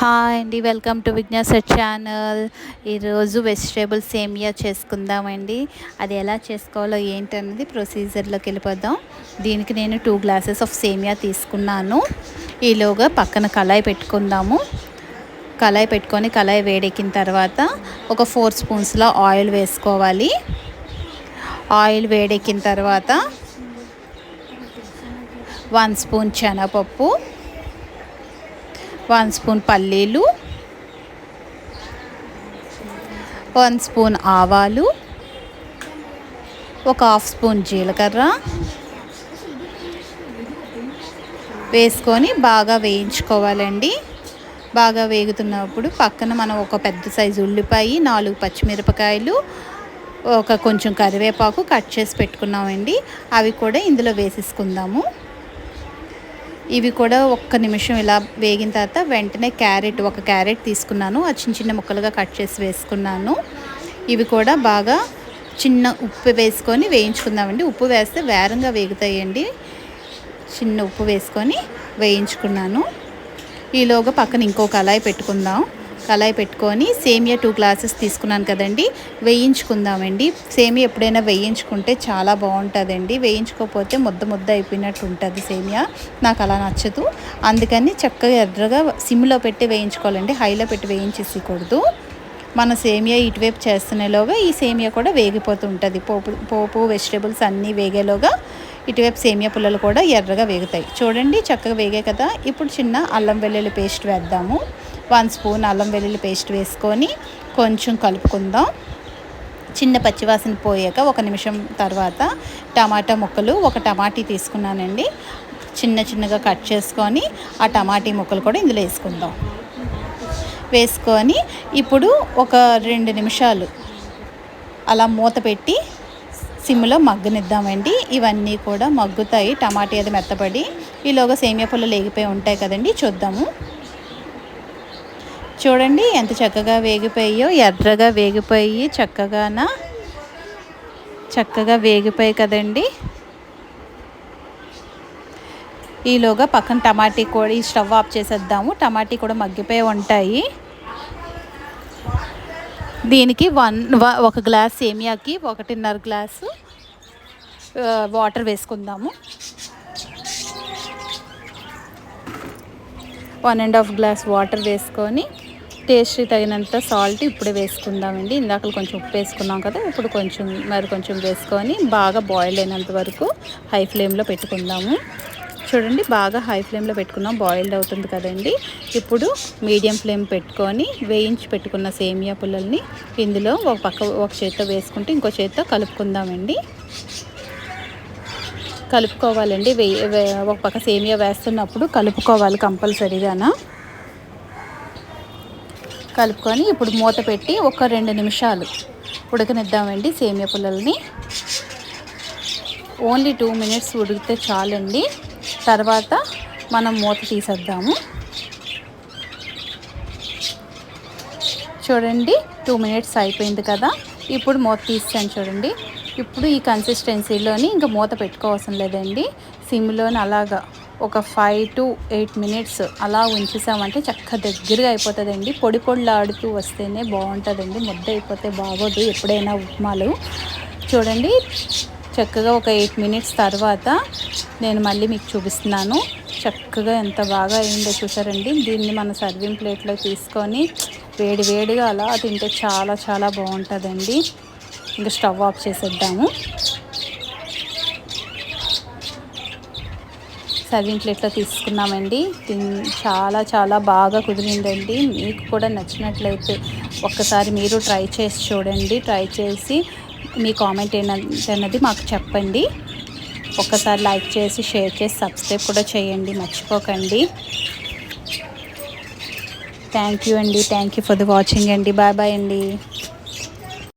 Hi అండి welcome to Vignasa channel ఈరోజు vegetable సేమియా చేసుకుందామండి. అది ఎలా చేసుకోవాలో ఏంటన్నది ప్రొసీజర్లోకి వెళ్ళిపోదాం. దీనికి నేను టూ గ్లాసెస్ ఆఫ్ సేమియా తీసుకున్నాను. ఈలోగా పక్కన కళాయి పెట్టుకుందాము. కళాయి పెట్టుకొని కళాయి వేడెక్కిన తర్వాత ఒక ఫోర్ స్పూన్స్లో ఆయిల్ వేసుకోవాలి. ఆయిల్ వేడెక్కిన తర్వాత వన్ స్పూన్ శనగపప్పు వన్ స్పూన్ పల్లీలు వన్ స్పూన్ ఆవాలు ఒక హాఫ్ స్పూన్ జీలకర్ర వేసుకొని బాగా వేయించుకోవాలండి. బాగా వేగుతున్నప్పుడు పక్కన మనం ఒక పెద్ద సైజు ఉల్లిపాయ నాలుగు పచ్చిమిరపకాయలు ఒక కొంచెం కరివేపాకు కట్ చేసి పెట్టుకున్నామండి. అవి కూడా ఇందులో వేసేసుకుందాము. ఇవి కూడా ఒక్క నిమిషం ఇలా వేగిన తర్వాత వెంటనే క్యారెట్ ఒక క్యారెట్ తీసుకున్నాను. ఆ చిన్న చిన్న ముక్కలుగా కట్ చేసి వేసుకున్నాను. ఇవి కూడా బాగా చిన్న ఉప్పు వేసుకొని వేయించుకుందామండి. ఉప్పు వేస్తే వేరంగా వేగుతాయండి. చిన్న ఉప్పు వేసుకొని వేయించుకున్నాను. ఈలోగా పక్కన ఇంకో కళాయి పెట్టుకుందాం. కళాయి పెట్టుకొని సేమియా టూ గ్లాసెస్ తీసుకున్నాను కదండి. వేయించుకుందామండి. సేమియా ఎప్పుడైనా వేయించుకుంటే చాలా బాగుంటుందండి. వేయించుకోకపోతే ముద్ద ముద్ద అయిపోయినట్టు ఉంటుంది సేమియా. నాకు అలా నచ్చదు. అందుకని చక్కగా ఎర్రగా సిమ్లో పెట్టి వేయించుకోవాలండి. హైలో పెట్టి వేయించేసేయకూడదు. మన సేమియా ఇటువైపు చేస్తున్నలోగా ఈ సేమియా కూడా వేగిపోతూ ఉంటుంది. పోపు పోపు వెజిటేబుల్స్ అన్నీ వేగేలోగా ఇటువైపు సేమియా పుల్లలు కూడా ఎర్రగా వేగుతాయి. చూడండి చక్కగా వేగే కదా. ఇప్పుడు చిన్న అల్లం వెల్లుల్లి పేస్ట్ వేద్దాము. వన్ స్పూన్ అల్లం వెల్లుల్లి పేస్ట్ వేసుకొని కొంచెం కలుపుకుందాం. చిన్న పచ్చివాసన పోయాక ఒక నిమిషం తర్వాత టమాటా ముక్కలు ఒక టమాటీ తీసుకున్నానండి. చిన్న చిన్నగా కట్ చేసుకొని ఆ టమాటీ ముక్కలు కూడా ఇందులో వేసుకుందాం. వేసుకొని ఇప్పుడు ఒక రెండు నిమిషాలు అలా మూత పెట్టి సిమ్లో మగ్గనిద్దామండి. ఇవన్నీ కూడా మగ్గుతాయి. టమాటా అది మెత్తపడి ఈలోగా సేమియా పళ్ళు లేగిపోయి ఉంటాయి కదండి. చూద్దాము. చూడండి ఎంత చక్కగా వేగిపోయాయో ఎర్రగా వేగిపోయి చక్కగాన? చక్కగా వేగిపోయి కదండి. ఈలోగా పక్కన టమాటీ కూడా ఈ స్టవ్ ఆఫ్ చేసేద్దాము. టమాటీ కూడా మగ్గిపోయి ఉంటాయి. దీనికి వన్ ఒక గ్లాస్ సేమియాకి ఒకటిన్నర గ్లాసు వాటర్ వేసుకుందాము. One and half glass water వేసుకొని టేస్ట్ తగినంత సాల్ట్ ఇప్పుడే వేసుకుందామండి. ఇందాక కొంచెం ఉప్పు వేసుకున్నాం కదా ఇప్పుడు కొంచెం మరి కొంచెం వేసుకొని బాగా బాయిల్ అయినంత వరకు హై ఫ్లేమ్లో పెట్టుకుందాము. చూడండి బాగా హై ఫ్లేమ్లో పెట్టుకున్నాం బాయిల్డ్ అవుతుంది కదండి. ఇప్పుడు మీడియం ఫ్లేమ్ పెట్టుకొని వేయించి పెట్టుకున్న సేమియా పుల్లల్ని ఇందులో ఒక పక్క ఒక చేత్తో వేసుకుంటే ఇంకో చేత్తో కలుపుకుందామండి. కలుపుకోవాలండి. ఒక పక్క సేమియా వేస్తున్నప్పుడు కలుపుకోవాలి కంపల్సరీగానా. కలుపుకొని ఇప్పుడు మూత పెట్టి ఒక రెండు నిమిషాలు ఉడకనిద్దామండి సేమియా పుల్లల్ని. ఓన్లీ టూ మినిట్స్ ఉడికితే చాలండి. తర్వాత మనం మూత తీసేద్దాము. చూడండి టూ మినిట్స్ అయిపోయింది కదా. ఇప్పుడు మూత తీసాను చూడండి. ఇప్పుడు ఈ కన్సిస్టెన్సీలోని ఇంకా మూత పెట్టుకోవాల్సిన లేదండి. సిమ్లోని అలాగా ఒక ఫైవ్ టు ఎయిట్ మినిట్స్ అలా ఉంచేసామంటే చక్క దగ్గరగా అయిపోతుందండి. పొడి పొడిలాడుతూ వస్తేనే బాగుంటుందండి. ముద్ద అయిపోతే బాగోదు ఎప్పుడైనా ఉప్మాలు. చూడండి చక్కగా ఒక ఎయిట్ మినిట్స్ తర్వాత నేను మళ్ళీ మీకు చూపిస్తున్నాను. చక్కగా ఎంత బాగా అయిందో చూసారండి. దీన్ని మన సర్వింగ్ ప్లేట్లో తీసుకొని వేడి వేడిగా అలా తింటే చాలా చాలా బాగుంటుందండి. ఇంకా స్టవ్ ఆఫ్ చేసేద్దాము. సర్వింగ్ ప్లేట్లో తీసుకున్నామండి. చాలా చాలా బాగా కుదిరిందండి. మీకు కూడా నచ్చినట్లయితే ఒక్కసారి మీరు ట్రై చేసి చూడండి. ట్రై చేసి మీ కామెంట్ ఏంటన్నది మాకు చెప్పండి. ఒక్కసారి లైక్ చేసి షేర్ చేసి సబ్స్క్రైబ్ కూడా చేయండి. మర్చిపోకండి. థ్యాంక్ యూ అండి. Thank you for the watching అండి. బాయ్ బాయ్ అండి.